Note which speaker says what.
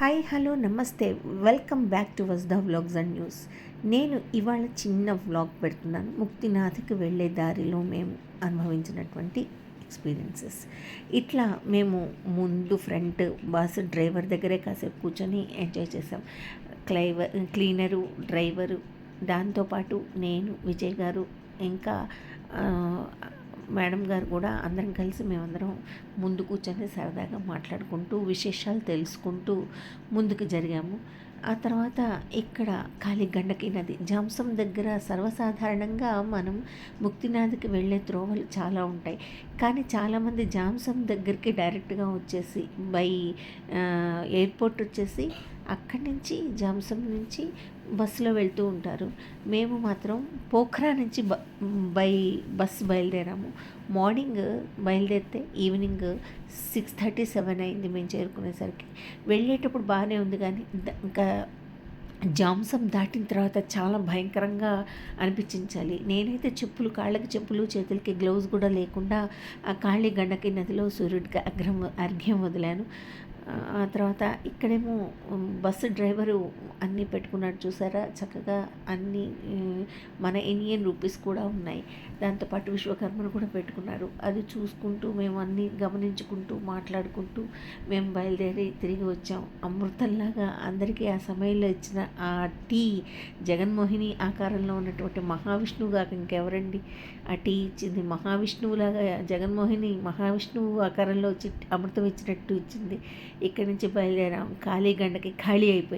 Speaker 1: Hi hello నమస్తే. Welcome back to us the vlogs and news. నేను ఇవాళ చిన్న వ్లాగ్ పెడుతున్నాను. ముక్తినాథ్కి వెళ్ళే దారిలో మేము అనుభవించినటువంటి ఎక్స్పీరియన్సెస్ ఇట్లా మేము ముందు ఫ్రంట్ బస్సు డ్రైవర్ దగ్గరే కాసేపు కూర్చొని ఎంజాయ్ చేసాం. క్లైవర్ క్లీనరు డ్రైవరు దాంతోపాటు నేను విజయ్ గారు ఇంకా మేడం గారు కూడా అందరం కలిసి మేమందరం ముందు కూర్చొని సరదాగా మాట్లాడుకుంటూ విశేషాలు తెలుసుకుంటూ ముందుకు జరిగాము. ఆ తర్వాత ఇక్కడ ఖాళీ నది జాంసం దగ్గర సర్వసాధారణంగా మనం ముక్తినాథ్కి వెళ్ళే త్రోవలు చాలా ఉంటాయి. కానీ చాలామంది జాంసం దగ్గరికి డైరెక్ట్గా వచ్చేసి బై ఎయిర్పోర్ట్ వచ్చేసి అక్కడి నుంచి జామ్సమ్ నుంచి బస్సులో వెళ్తూ ఉంటారు. మేము మాత్రం పోఖ్రా నుంచి బ బై బస్సు బయలుదేరాము. మార్నింగ్ బయలుదేరితే ఈవినింగ్ సిక్స్ థర్టీ సెవెన్ అయింది మేము చేరుకునేసరికి. వెళ్ళేటప్పుడు బాగానే ఉంది కానీ ఇంకా జాంసం దాటిన తర్వాత చాలా భయంకరంగా అనిపించాలి నేనైతే చెప్పులు కాళ్ళకి చెప్పులు చేతులకి గ్లౌజ్ కూడా లేకుండా ఆ కాళ్ళి గండకి నదిలో సూర్యుడికి అగ్రం అర్ఘ్యం వదిలాను. ఆ తర్వాత ఇక్కడేమో బస్సు డ్రైవరు అన్నీ పెట్టుకున్నాడు చూసారా? చక్కగా అన్ని మన ఇండియన్ రూపీస్ కూడా ఉన్నాయి. దాంతోపాటు విశ్వకర్మను కూడా పెట్టుకున్నారు. అది చూసుకుంటూ మేము అన్నీ గమనించుకుంటూ మాట్లాడుకుంటూ మేము బయలుదేరి తిరిగి వచ్చాం. అమృతంలాగా అందరికీ ఆ సమయంలో ఇచ్చిన ఆ టీ జగన్మోహిని ఆకారంలో ఉన్నటువంటి మహావిష్ణువు కాక ఇంకెవరండి? ఆ టీ ఇచ్చింది మహావిష్ణువులాగా జగన్మోహిని మహావిష్ణువు ఆకారంలో వచ్చి అమృతం ఇచ్చినట్టు ఇచ్చింది. ఇక్కడి నుంచి బయలుదేరాం. ఖాళీ గంటకి ఖాళీ అయిపోయింది.